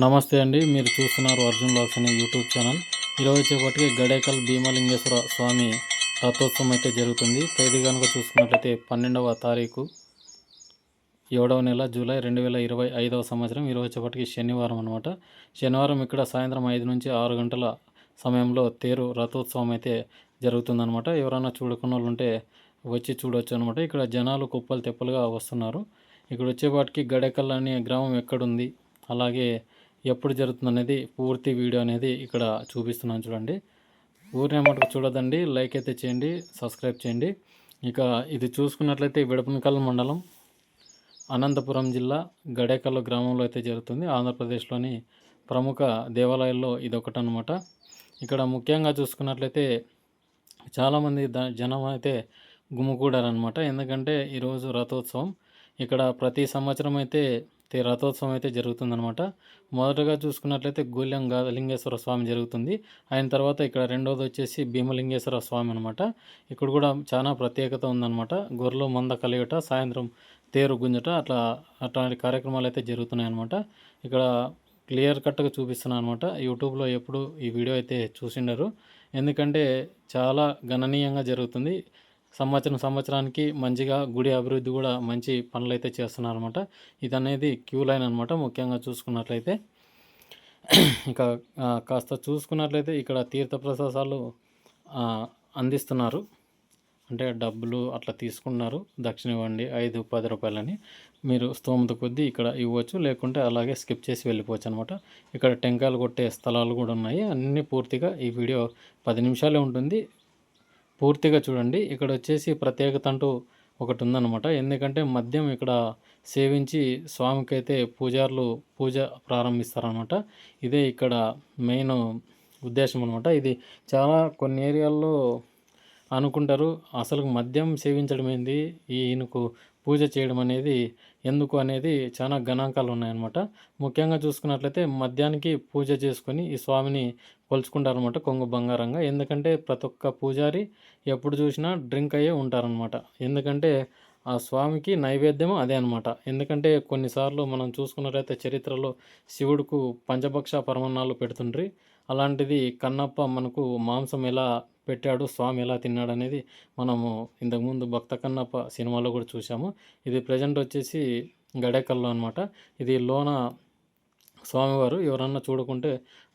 నమస్తే అండి. మీరు చూస్తున్నారు అర్జున్ లాక్స్ అనే యూట్యూబ్ ఛానల్. ఈరోజు వచ్చేపటికి గడేకల్ భీమలింగేశ్వర స్వామి రథోత్సవం అయితే జరుగుతుంది. తేదీ కనుక చూసుకున్నట్లయితే పన్నెండవ తారీఖు ఏడవ నెల జూలై రెండు వేల ఇరవై ఐదవ సంవత్సరం. ఈరోజు వచ్చేపటికి శనివారం అనమాట శనివారం ఇక్కడ సాయంత్రం ఐదు నుంచి ఆరు గంటల సమయంలో తేరు రథోత్సవం అయితే జరుగుతుందనమాట ఎవరైనా చూడకున్న వాళ్ళు ఉంటే వచ్చి చూడొచ్చు అనమాట ఇక్కడ జనాలు కుప్పలు తెప్పలుగా వస్తున్నారు. ఇక్కడ వచ్చేపాటికి గడేకల్ అనే గ్రామం ఎక్కడుంది? అలాగే ఎప్పుడు జరుగుతుంది అనేది పూర్తి వీడియో అనేది ఇక్కడ చూపిస్తున్నాను చూడండి. ఊరినే మటుకు చూడదండి. లైక్ అయితే చేయండి సబ్స్క్రైబ్ చేయండి. ఇక ఇది చూసుకున్నట్లయితే విడపనకల్ మండలం అనంతపురం జిల్లా గడేకల్లు గ్రామంలో అయితే జరుగుతుంది. ఆంధ్రప్రదేశ్లోని ప్రముఖ దేవాలయాల్లో ఇది ఒకటనమాట ఇక్కడ ముఖ్యంగా చూసుకున్నట్లయితే చాలామంది ద జనం అయితే గుమ్ముకూడారనమాట ఎందుకంటే ఈరోజు రథోత్సవం. ఇక్కడ ప్రతి సంవత్సరం అయితే రథోత్సవం అయితే జరుగుతుందనమాట మొదటగా చూసుకున్నట్లయితే గోల్యం లింగేశ్వర స్వామి జరుగుతుంది. ఆయన తర్వాత ఇక్కడ రెండోది వచ్చేసి భీమలింగేశ్వర స్వామి అనమాట ఇక్కడ కూడా చాలా ప్రత్యేకత ఉందన్నమాట. గొర్రెలు మంద కలిగట సాయంత్రం తేరు గుంజట అట్లా అట్లాంటి కార్యక్రమాలు అయితే జరుగుతున్నాయి అనమాట ఇక్కడ క్లియర్ కట్గా చూపిస్తున్నాను అనమాట యూట్యూబ్లో ఎప్పుడు ఈ వీడియో అయితే చూసిండరు. ఎందుకంటే చాలా గణనీయంగా జరుగుతుంది. సంవత్సరం సంవత్సరానికి మంచిగా గుడి అభివృద్ధి కూడా మంచి పనులు అయితే చేస్తున్నారు అనమాట ఇది అనేది క్యూ లైన్ అనమాట ముఖ్యంగా చూసుకున్నట్లయితే. ఇక కాస్త చూసుకున్నట్లయితే ఇక్కడ తీర్థ ప్రసాదాలు అందిస్తున్నారు. అంటే డబ్బులు అట్లా తీసుకున్నారు. దక్షిణ ఇవ్వండి ఐదు పది రూపాయలని. మీరు స్తోమత కొద్దీ ఇక్కడ ఇవ్వచ్చు. లేకుంటే అలాగే స్కిప్ చేసి వెళ్ళిపోవచ్చు అనమాట ఇక్కడ టెంకాయలు కొట్టే స్థలాలు కూడా ఉన్నాయి. అన్నీ పూర్తిగా ఈ వీడియో పది నిమిషాలే ఉంటుంది. పూర్తిగా చూడండి. ఇక్కడ వచ్చేసి ప్రత్యేకత అంటూ ఒకటి ఉందన్నమాట. ఎందుకంటే మద్యం ఇక్కడ సేవించి స్వామికి అయితే పూజారులు పూజ ప్రారంభిస్తారనమాట ఇదే ఇక్కడ మెయిన్ ఉద్దేశం అనమాట ఇది చాలా కొన్ని ఏరియాల్లో అనుకుంటారు అసలు మద్యం సేవించడం ఏంది ఈయనకు పూజ చేయడం అనేది ఎందుకు అనేది చాలా గణాంకాలు ఉన్నాయన్నమాట ముఖ్యంగా చూసుకున్నట్లయితే మద్యానికి పూజ చేసుకొని ఈ స్వామిని కొలుచుకుంటారనమాట కొంగు బంగారంగా. ఎందుకంటే ప్రతి ఒక్క పూజారి ఎప్పుడు చూసినా డ్రింక్ అయ్యే ఉంటారనమాట ఎందుకంటే ఆ స్వామికి నైవేద్యం అదే అనమాట ఎందుకంటే కొన్నిసార్లు మనం చూసుకున్నట్లయితే చరిత్రలో శివుడుకు పంచభక్ష పరమన్నాలు పెడుతుండ్రి. అలాంటిది కన్నప్ప మనకు మాంసం ఎలా పెట్టాడు స్వామి ఎలా తిన్నాడు అనేది మనము ఇంతకుముందు భక్త కన్నప్ప సినిమాలో కూడా చూసాము ఇది ప్రజెంట్ వచ్చేసి గడేకల్లో అనమాట ఇది లోన స్వామివారు ఎవరన్నా చూడకుంటే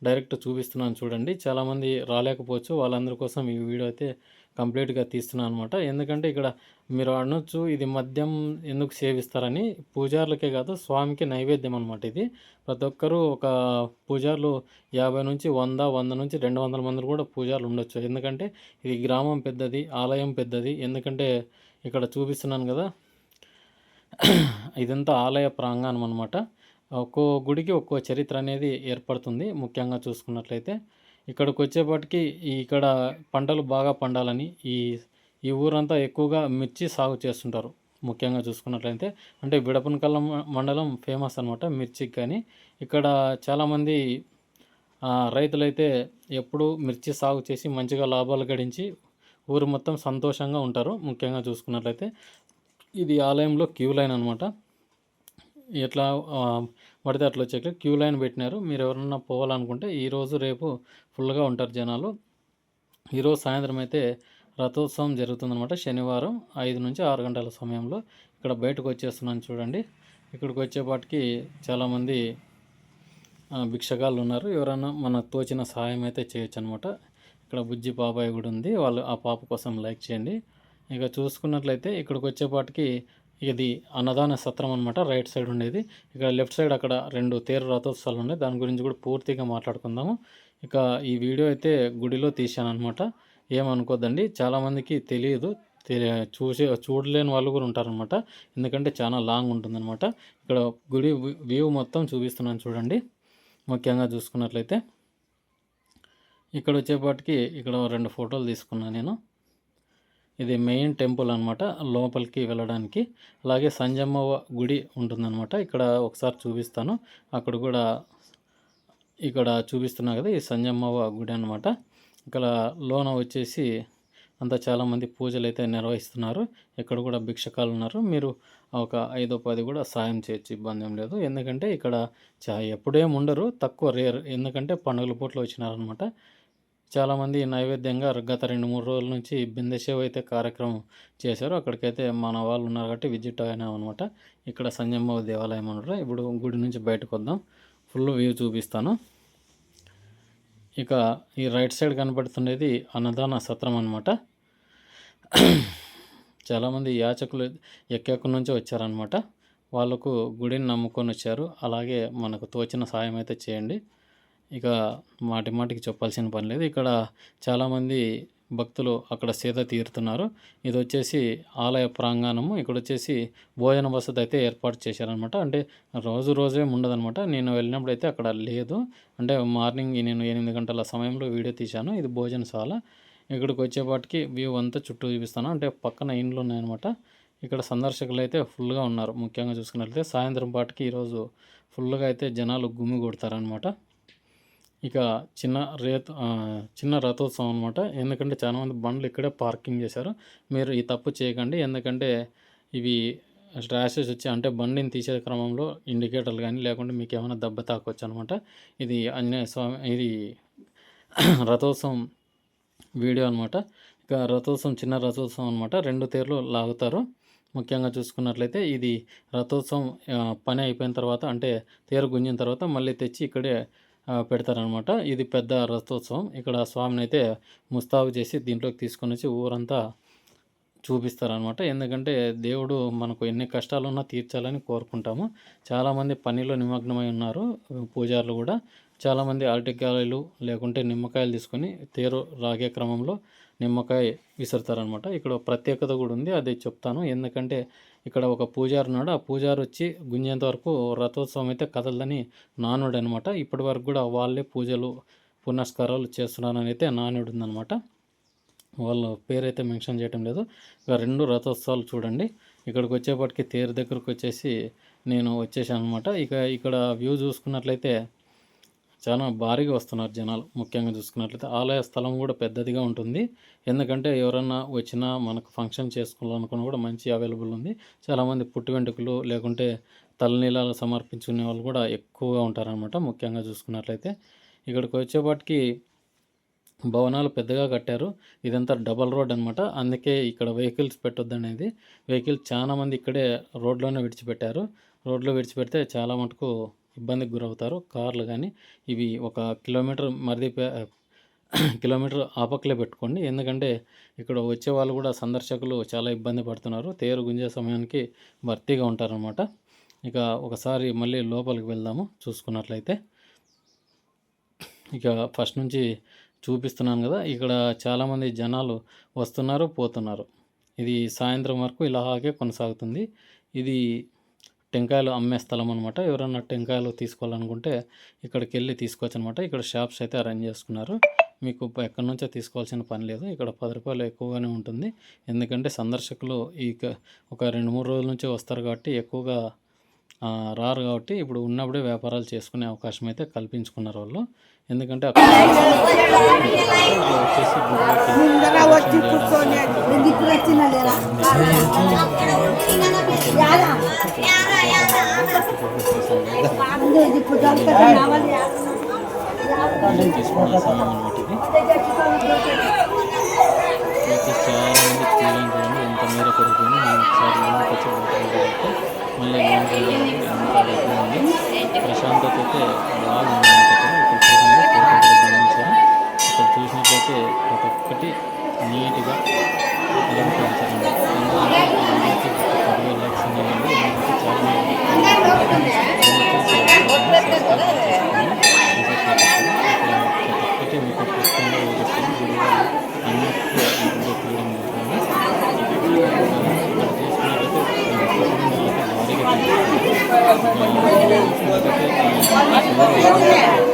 డైరెక్ట్ చూపిస్తున్నాను చూడండి. చాలామంది రాలేకపోవచ్చు. వాళ్ళందరి కోసం ఈ వీడియో అయితే కంప్లీట్గా తీస్తున్నాను అనమాట ఎందుకంటే ఇక్కడ మీరు అనొచ్చు ఇది మద్యం ఎందుకు సేవిస్తారని పూజారులకే కాదు స్వామికి నైవేద్యం అనమాట ఇది. ప్రతి ఒక్కరూ ఒక పూజారులు యాభై నుంచి వంద వంద నుంచి రెండు వందల మంది కూడా పూజారులు ఉండొచ్చు. ఎందుకంటే ఇది గ్రామం పెద్దది ఆలయం పెద్దది. ఎందుకంటే ఇక్కడ చూపిస్తున్నాను కదా ఇదంతా ఆలయ ప్రాంగణం అనమాట ఒక్కో గుడికి ఒక్కో చరిత్ర అనేది ఏర్పడుతుంది ముఖ్యంగా చూసుకున్నట్లయితే. ఇక్కడికి వచ్చేపాటికి ఇక్కడ పంటలు బాగా పండాలని ఈ ఈ ఊరంతా ఎక్కువగా మిర్చి సాగు చేస్తుంటారు. ముఖ్యంగా చూసుకున్నట్లయితే. అంటే విడపనకల్లం మండలం ఫేమస్ అనమాట మిర్చికి కానీ. ఇక్కడ చాలామంది రైతులైతే ఎప్పుడూ మిర్చి సాగు చేసి మంచిగా లాభాలు గడించి ఊరు మొత్తం సంతోషంగా ఉంటారు. ముఖ్యంగా చూసుకున్నట్లయితే. ఇది ఆలయంలో క్యూ లైన్ అనమాట ఎట్లా పడితే అట్లా వచ్చాక క్యూ లైన్ పెట్టినారు. మీరు ఎవరన్నా పోవాలనుకుంటే ఈరోజు రేపు ఫుల్గా ఉంటారు జనాలు. ఈరోజు సాయంత్రం అయితే రథోత్సవం జరుగుతుందనమాట శనివారం ఐదు నుంచి ఆరు గంటల సమయంలో ఇక్కడ బయటకు వచ్చేస్తున్నాను చూడండి. ఇక్కడికి వచ్చేపాటికి చాలామంది భిక్షగాళ్ళు ఉన్నారు. ఎవరైనా మన తోచిన సహాయం అయితే చేయొచ్చు అనమాట ఇక్కడ బుజ్జి బాబాయ్ కూడా ఉంది. వాళ్ళు ఆ పాప కోసం లైక్ చేయండి. ఇక చూసుకున్నట్లయితే ఇక్కడికి వచ్చేపాటికి ఇది అన్నదాన సత్రం అనమాట రైట్ సైడ్ ఉండేది. ఇక లెఫ్ట్ సైడ్ అక్కడ రెండు తేరు రథోత్సవాలు ఉన్నాయి. దాని గురించి కూడా పూర్తిగా మాట్లాడుకుందాము. ఇక ఈ వీడియో అయితే గుడిలో తీశాను అనమాట ఏమనుకోద్దండి చాలామందికి తెలియదు చూసే చూడలేని వాళ్ళు కూడా ఉంటారనమాట ఎందుకంటే చాలా లాంగ్ ఉంటుందన్నమాట. ఇక్కడ గుడి వ్యూ మొత్తం చూపిస్తున్నాను చూడండి. ముఖ్యంగా చూసుకున్నట్లయితే. ఇక్కడ వచ్చేపాటికి ఇక్కడ రెండు ఫోటోలు తీసుకున్నాను నేను. ఇది మెయిన్ టెంపుల్ అనమాట లోపలికి వెళ్ళడానికి. అలాగే సంజమ్మవ గుడి ఉంటుందన్నమాట. ఇక్కడ ఒకసారి చూపిస్తాను. అక్కడ కూడా ఇక్కడ చూపిస్తున్నా కదా ఈ సంజమ్మవ గుడి అనమాట ఇక్కడ లోన వచ్చేసి అంతా చాలామంది పూజలు అయితే నిర్వహిస్తున్నారు. ఇక్కడ కూడా భిక్షకాలు ఉన్నారు. మీరు ఒక ఐదో పది కూడా సాయం చేయొచ్చు ఇబ్బంది ఏం లేదు. ఎందుకంటే ఇక్కడ చా ఎప్పుడేం ఉండరు తక్కువ రేర్. ఎందుకంటే పండుగల పూటలు వచ్చినారనమాట చాలామంది నైవేద్యంగా గత రెండు మూడు రోజుల నుంచి బిందె సేవ అయితే కార్యక్రమం చేశారు. అక్కడికైతే మన వాళ్ళు ఉన్నారు కాబట్టి విజిట్ అయినాం అనమాట ఇక్కడ సంజమ్మ దేవాలయం అనమాట ఇప్పుడు గుడి నుంచి బయటకు వద్దాం. ఫుల్ వ్యూ చూపిస్తాను. ఇక ఈ రైట్ సైడ్ కనబడుతుండేది అన్నదాన సత్రం అనమాట చాలామంది యాచకులు ఎక్కెక్కడి నుంచి వచ్చారనమాట వాళ్ళకు గుడిని నమ్ముకొని వచ్చారు. అలాగే మనకు తోచిన సాయం అయితే చేయండి. ఇక మాటి మాటికి చెప్పాల్సిన పని లేదు. ఇక్కడ చాలామంది భక్తులు అక్కడ సేద తీరుతున్నారు. ఇది వచ్చేసి ఆలయ ప్రాంగణము. ఇక్కడ వచ్చేసి భోజన వసతి అయితే ఏర్పాటు చేశారనమాట అంటే రోజు రోజే ఉండదనమాట నేను వెళ్ళినప్పుడు అయితే అక్కడ లేదు. అంటే మార్నింగ్ నేను ఎనిమిది గంటల సమయంలో వీడియో తీశాను. ఇది భోజనశాల. ఇక్కడికి వచ్చేపాటికి వ్యూ అంతా చుట్టూ చూపిస్తాను. అంటే పక్కన ఇండ్లు ఉన్నాయన్నమాట. ఇక్కడ సందర్శకులు అయితే ఫుల్గా ఉన్నారు. ముఖ్యంగా చూసుకున్నట్లయితే సాయంత్రం పాటికి ఈరోజు ఫుల్గా అయితే జనాలు గుమ్మి కొడతారనమాట ఇక చిన్న రేత్ చిన్న రథోత్సవం అనమాట ఎందుకంటే చాలామంది బండ్లు ఇక్కడే పార్కింగ్ చేశారు. మీరు ఈ తప్పు చేయకండి. ఎందుకంటే ఇవి ర్యాషెస్ వచ్చి అంటే బండిని తీసే క్రమంలో ఇండికేటర్లు కానీ లేకుంటే మీకు ఏమైనా దెబ్బ తాకొచ్చు అనమాట ఇది ఆంజనేయ స్వామి ఇది రథోత్సవం వీడియో అనమాట ఇక రథోత్సవం చిన్న రథోత్సవం అనమాట రెండు తేర్లు లాగుతారు. ముఖ్యంగా చూసుకున్నట్లయితే ఇది రథోత్సవం పని అయిపోయిన తర్వాత అంటే తేరు గుంజిన తర్వాత మళ్ళీ తెచ్చి ఇక్కడే పెడతారనమాట ఇది పెద్ద రథోత్సవం. ఇక్కడ స్వామిని అయితే ముస్తాబు చేసి దీంట్లోకి తీసుకొని వచ్చి ఊరంతా చూపిస్తారనమాట ఎందుకంటే దేవుడు మనకు ఎన్ని కష్టాలున్నా తీర్చాలని కోరుకుంటాము. చాలామంది పనిలో నిమగ్నమై ఉన్నారు పూజారులు కూడా. చాలామంది అరటికాయలు లేకుంటే నిమ్మకాయలు తీసుకొని తేరు రాగే క్రమంలో నిమ్మకాయ విసురుతారనమాట ఇక్కడ ప్రత్యేకత కూడా ఉంది అది చెప్తాను. ఎందుకంటే ఇక్కడ ఒక పూజారు ఉన్నాడు. ఆ పూజారు వచ్చి గుంజేంత వరకు రథోత్సవం అయితే కదలదని నానుడు అనమాట ఇప్పటి వరకు కూడా వాళ్ళే పూజలు పునస్కారాలు చేస్తున్నారని అయితే నానుడు ఉందనమాట వాళ్ళ పేరైతే మెన్షన్ చేయటం లేదు. ఇక రెండు రథోత్సవాలు చూడండి. ఇక్కడికి వచ్చేప్పటికి తేరు దగ్గరకు వచ్చేసి నేను వచ్చేసాను అనమాట ఇక ఇక్కడ వ్యూ చూసుకున్నట్లయితే చాలా భారీగా వస్తున్నారు జనాలు. ముఖ్యంగా చూసుకున్నట్లయితే ఆలయ స్థలం కూడా పెద్దదిగా ఉంటుంది. ఎందుకంటే ఎవరన్నా వచ్చినా మనకు ఫంక్షన్ చేసుకోవాలనుకున్న కూడా మంచి అవైలబుల్ ఉంది. చాలామంది పుట్టి వెంట్రుకలు లేకుంటే తలనీలాలు సమర్పించుకునే వాళ్ళు కూడా ఎక్కువగా ఉంటారనమాట ముఖ్యంగా చూసుకున్నట్లయితే. ఇక్కడికి వచ్చేపాటికి భవనాలు పెద్దగా కట్టారు. ఇదంతా డబల్ రోడ్ అనమాట అందుకే ఇక్కడ వెహికల్స్ పెట్టొద్దు అనేది వెహికల్స్ చాలామంది ఇక్కడే రోడ్లోనే విడిచిపెట్టారు. రోడ్లో విడిచిపెడితే చాలా మటుకు ఇబ్బందికి గురవుతారు. కార్లు కానీ ఇవి ఒక కిలోమీటర్ మరిది కిలోమీటర్ ఆపక్కలే పెట్టుకోండి. ఎందుకంటే ఇక్కడ వచ్చే వాళ్ళు కూడా సందర్శకులు చాలా ఇబ్బంది పడుతున్నారు. తేరు గుంజే సమయానికి భర్తీగా ఉంటారనమాట ఇక ఒకసారి మళ్ళీ లోపలికి వెళ్దాము చూసుకున్నట్లయితే. ఇక ఫస్ట్ నుంచి చూపిస్తున్నాను కదా ఇక్కడ చాలామంది జనాలు వస్తున్నారు పోతున్నారు. ఇది సాయంత్రం వరకు ఇలాగే కొనసాగుతుంది. ఇది టెంకాయలు అమ్మే స్థలం అనమాట ఎవరన్నా టెంకాయలు తీసుకోవాలనుకుంటే ఇక్కడికి వెళ్ళి తీసుకోవచ్చు అనమాట ఇక్కడ షాప్స్ అయితే అరేంజ్ చేసుకున్నారు. మీకు ఎక్కడి నుంచో తీసుకోవాల్సిన పని లేదు. ఇక్కడ పది రూపాయలు ఎక్కువగానే ఉంటుంది. ఎందుకంటే సందర్శకులు ఈ ఒక రెండు మూడు రోజుల నుంచి వస్తారు కాబట్టి ఎక్కువగా రారు కాబట్టి ఇప్పుడు ఉన్నప్పుడే వ్యాపారాలు చేసుకునే అవకాశం అయితే కల్పించుకున్నారు వాళ్ళు. ఎందుకంటే అక్కడ తీసుకున్న సమయం అనమాట ఇది చాలా మంది ఎంత మేర పెరుగుతుంది ఒకసారి లోన్కి వచ్చి మళ్ళీ ఉంది ప్రశాంతత అయితే బాగుంది ఇక్కడ చూడండి ఇక్కడ చూసినట్లయితే ప్రతి ఒక్కటి నీట్గా అలంకరించారండి ఎందుకంటే పదివేల లక్షలు పుస్తకంలో అన్నట్టు